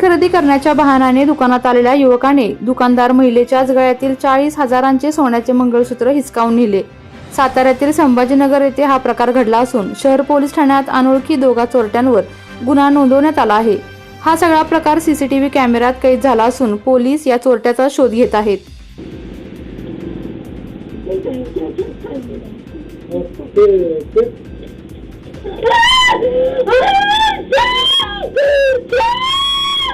खरेदी करण्याच्या बहाण्याने दुकानात आलेल्या युवकाने दुकानदार महिलेच्याच गळ्यातील चाळीस हजारांचे सोन्याचे मंगळसूत्र हिसकावून नेले साताऱ्यातील संभाजीनगर येथे हा प्रकार घडला असून शहर पोलीस ठाण्यात अनोळखी दोघा चोरट्यांवर गुन्हा नोंदवण्यात आला आहे हा सगळा प्रकार सीसीटीव्ही कॅमेऱ्यात कैद झाला असून पोलीस या चोरट्याचा शोध घेत आहेत